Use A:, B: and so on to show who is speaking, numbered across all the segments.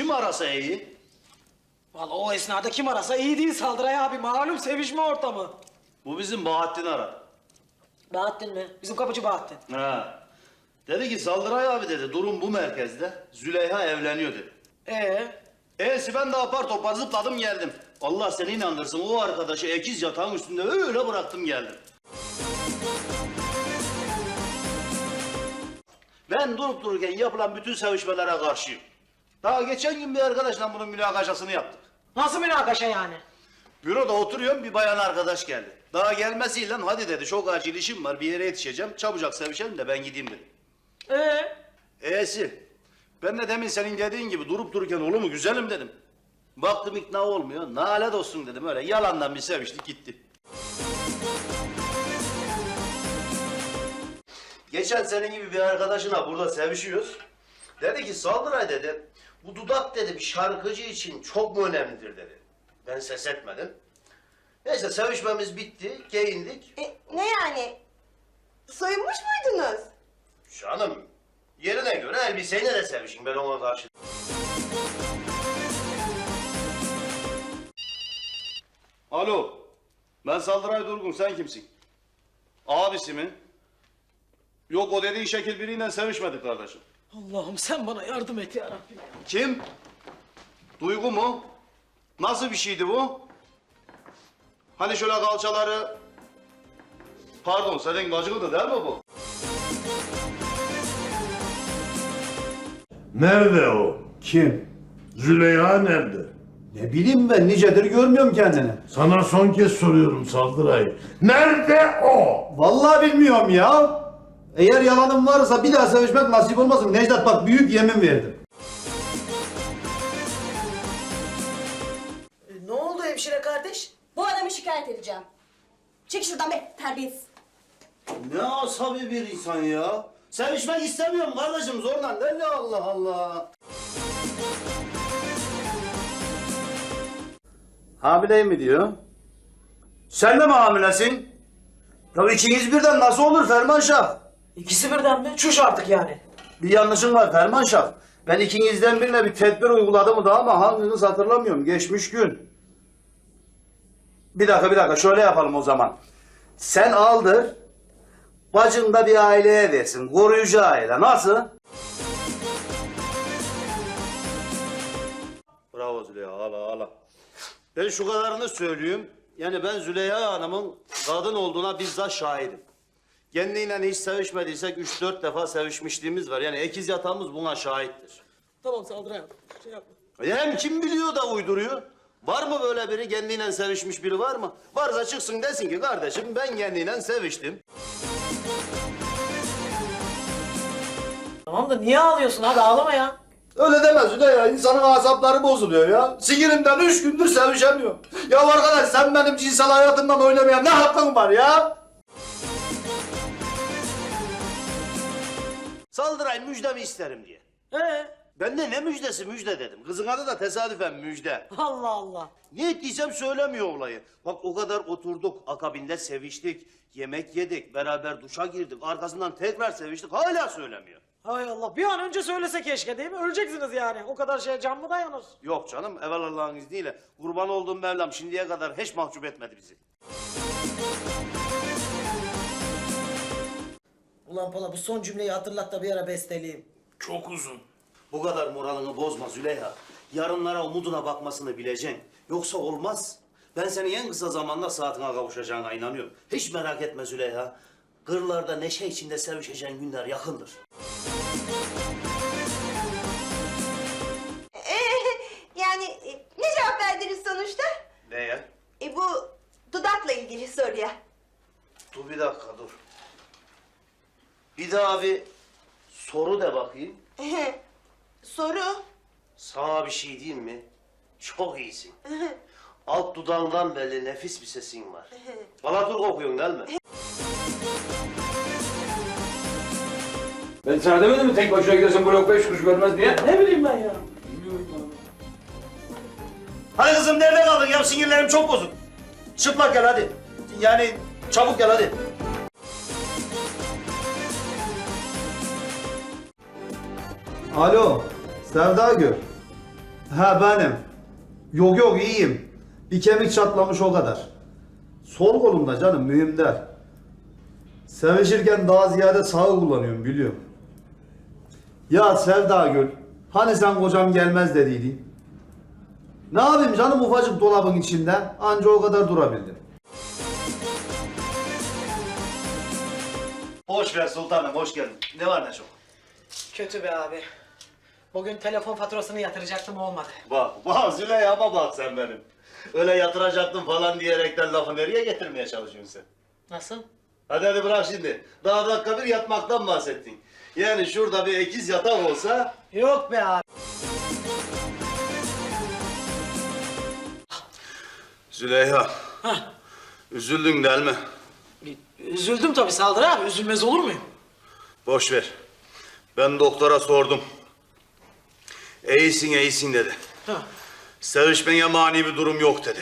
A: Kim arasa iyi?
B: Vallahi o esnada kim arasa iyi değil Saldıray abi. Malum sevişme ortamı.
A: Bu bizim Bahattin aradı.
B: Bahattin mi? Bizim kapıcı Bahattin.
A: Ha. Dedi ki Saldıray abi dedi durum bu merkezde. Züleyha evleniyor dedi.
B: Ee,
A: E'si ben de apar topar zıpladım geldim. Allah seni inandırsın o arkadaşı ekiz yatağın üstünde öyle bıraktım geldim. Ben durup dururken yapılan bütün sevişmelere karşıyım. Daha geçen gün bir arkadaşla bunun münakaşasını yaptık.
B: nasıl münakaşa yani?
A: Büroda oturuyorum bir bayan arkadaş geldi. Daha gelmesiyle hadi dedi çok acil işim var bir yere yetişeceğim. Çabucak sevişelim de ben gideyim dedi.
B: Ee,
A: E'si. Ben de demin senin dediğin gibi durup dururken olur mu güzelim dedim. Baktım ikna olmuyor. Nalet olsun dedim öyle yalandan bir seviştik gitti. Geçen senin gibi bir arkadaşına burada sevişiyoruz. Dedi ki Saldıray dedi. Bu dudak dedi bir şarkıcı için çok mu önemlidir dedi. Ben ses etmedim. Neyse sevişmemiz bitti, giyindik.
C: E, ne yani? Soyunmuş muydunuz?
A: Canım yerine göre elbiseyle de sevişin ben ona karşı. Alo. Ben Saldıray Durgun sen kimsin? Abisi mi? Yok o dediğin şekil biriyle sevişmedik kardeşim.
B: Allah'ım sen bana yardım et ya Rabbim.
A: Kim? Duygu mu? Nasıl bir şeydi bu? Hani şöyle kalçaları... Pardon senin bacını değil mi bu?
D: Nerede o?
E: Kim?
D: Züleyha nerede?
E: Ne bileyim ben nicedir görmüyorum kendini.
D: Sana son kez soruyorum Saldıray. Nerede o?
E: Vallahi bilmiyorum ya. Eğer yalanım varsa bir daha sevişmek nasip olmasın. Necdet bak büyük yemin verdim.
B: E, ne oldu hemşire kardeş?
C: Bu adamı şikayet edeceğim. Çek şuradan be terbiyesiz.
A: Ne asabi bir insan ya. Sevişmek istemiyorum kardeşim zorla. Ne Allah Allah. Hamileyim mi diyor? Sen de mi hamilesin? Ya ikiniz birden nasıl olur Ferman Şah?
B: İkisi birden mi? Çüş artık yani.
A: Bir yanlışın var Ferman Şah. Ben ikinizden birine bir tedbir uyguladım da ama hanginiz hatırlamıyorum. Geçmiş gün. Bir dakika bir dakika şöyle yapalım o zaman. Sen aldır. Bacın da bir aileye versin. Koruyucu aile. Nasıl? Bravo Züleyha. Ala ala. Ben şu kadarını söyleyeyim. Yani ben Züleyha Hanım'ın kadın olduğuna bizzat şahidim. Kendiyle hiç sevişmediysek üç dört defa sevişmişliğimiz var. Yani ekiz yatağımız buna şahittir.
B: Tamam Saldıray abi. Şey yapma.
A: Ya Hem kim biliyor da uyduruyor? Var mı böyle biri kendiyle sevişmiş biri var mı? Varsa çıksın desin ki kardeşim ben kendiyle seviştim.
B: Tamam da niye ağlıyorsun abi ağlama ya.
A: Öyle demez Züleyha ya. İnsanın asapları bozuluyor ya. Sinirimden üç gündür sevişemiyorum. Ya arkadaş sen benim cinsel hayatımdan oynamaya ne hakkın var ya? Saldıray müjdemi isterim diye.
B: Ee,
A: Ben de ne müjdesi müjde dedim. Kızın adı da tesadüfen müjde.
B: Allah Allah.
A: Ne ettiysem söylemiyor olayı. Bak o kadar oturduk, akabinde seviştik, yemek yedik, beraber duşa girdik, arkasından tekrar seviştik, hala söylemiyor.
B: Hay Allah bir an önce söylese keşke değil mi? Öleceksiniz yani. O kadar şeye can mı dayanır?
A: Yok canım, evvel Allah'ın izniyle. Kurban olduğum Mevlam şimdiye kadar hiç mahcup etmedi bizi.
B: Ulan Pola bu son cümleyi hatırlat da bir ara besteleyeyim.
D: Çok uzun.
A: Bu kadar moralini bozma Züleyha. Yarınlara umuduna bakmasını bileceksin. Yoksa olmaz. Ben senin en kısa zamanda saatine kavuşacağına inanıyorum. Hiç merak etme Züleyha. Kırlarda neşe içinde sevişeceğin günler yakındır.
C: Ee, yani e, ne cevap verdiniz sonuçta?
A: Neye?
C: E, bu dudakla ilgili soruya.
A: Dur bir dakika dur. Bir daha bir soru de bakayım.
C: Soru.
A: Sana bir şey diyeyim mi? Çok iyisin. Alt dudağından belli nefis bir sesin var. Balatur kokuyorsun değil mi?
F: Ben sana demedim mi tek başına gidersen blok beş kuruş vermez diye?
B: Ne bileyim ben ya.
A: Hadi kızım nerede kaldın ya? Sinirlerim çok bozuk. Çıplak gel hadi. Yani çabuk gel hadi.
E: Alo. Sevda Gül. Ha benim. Yok yok iyiyim. Bir kemik çatlamış o kadar. Sol kolumda canım mühim değil. Sevişirken daha ziyade sağı kullanıyorum biliyorum. Ya Sevda Gül, hani sen kocam gelmez dediydin? Ne yapayım canım ufacık dolabın içinde? Anca o kadar durabildim.
A: Hoş ver sultanım, hoş geldin. Ne var ne çok?
B: Kötü be abi. Bugün telefon faturasını yatıracaktım olmadı.
A: Bak, bak Züleyha'ma bak sen benim. Öyle yatıracaktım falan diyerekten lafı nereye getirmeye çalışıyorsun sen?
B: Nasıl?
A: Hadi hadi bırak şimdi. Daha dakika bir yatmaktan bahsettin. Yani şurada bir ekiz yatak olsa...
B: Yok be abi.
A: Züleyha. Üzüldün değil mi?
B: Üzüldüm tabii Saldıray abi. Üzülmez olur muyum?
A: Boş ver. Ben doktora sordum. İyisin iyisin dedi.
B: Ha.
A: Sevişmeye mani bir durum yok dedi.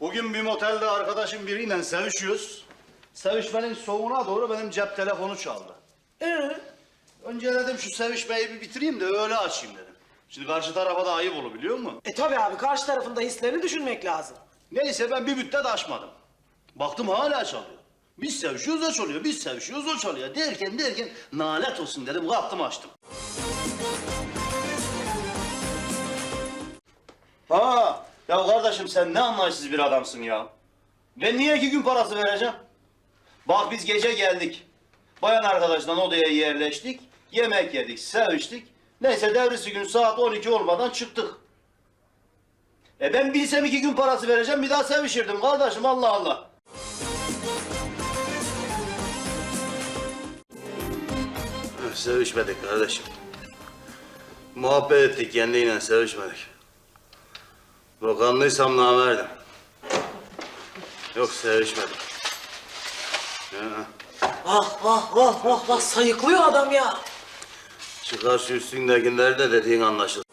A: Bugün bir motelde arkadaşım biriyle sevişiyoruz. Sevişmenin sonuna doğru benim cep telefonu çaldı.
B: Ee?
A: Önce dedim şu sevişmeyi bir bitireyim de öyle açayım dedim. Şimdi karşı tarafa da ayıp olur biliyor musun?
B: E tabii abi karşı tarafında hislerini düşünmek lazım.
A: Neyse ben bir müddet açmadım. Baktım hala çalıyor. Biz sevişiyoruz o çalıyor, biz sevişiyoruz o çalıyor. Derken derken nalet olsun dedim kalktım açtım. Ha ya kardeşim sen ne anlayışsız bir adamsın ya. Ben niye iki gün parası vereceğim? Bak biz gece geldik. Bayan arkadaşla odaya yerleştik. Yemek yedik, seviştik. Neyse devrisi gün saat 12 olmadan çıktık. E ben bilsem iki gün parası vereceğim bir daha sevişirdim kardeşim Allah Allah. Sevişmedik kardeşim. Muhabbet ettik kendiyle sevişmedik. Bakanlıysam namerdim. Yok sevişmedik. Ya,
B: Vah vah vah vah vah sayıklıyor adam ya.
A: çıkar şu üstündekileri de dediğin anlaşılır.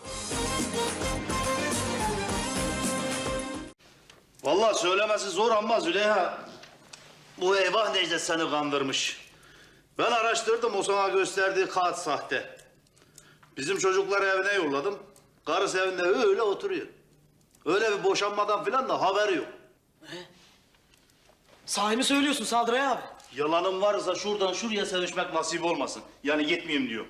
A: Vallahi söylemesi zor ama Züleyha. Bu eyvah Necdet seni kandırmış. Ben araştırdım o sana gösterdiği kağıt sahte. Bizim çocukları evine yolladım. Karısı evinde öyle oturuyor. Öyle bir boşanmadan filan da haberi yok.
B: Sahi mi söylüyorsun Saldıray abi?
A: Yalanım varsa şuradan şuraya sevişmek nasip olmasın. Yani gitmeyeyim diyor.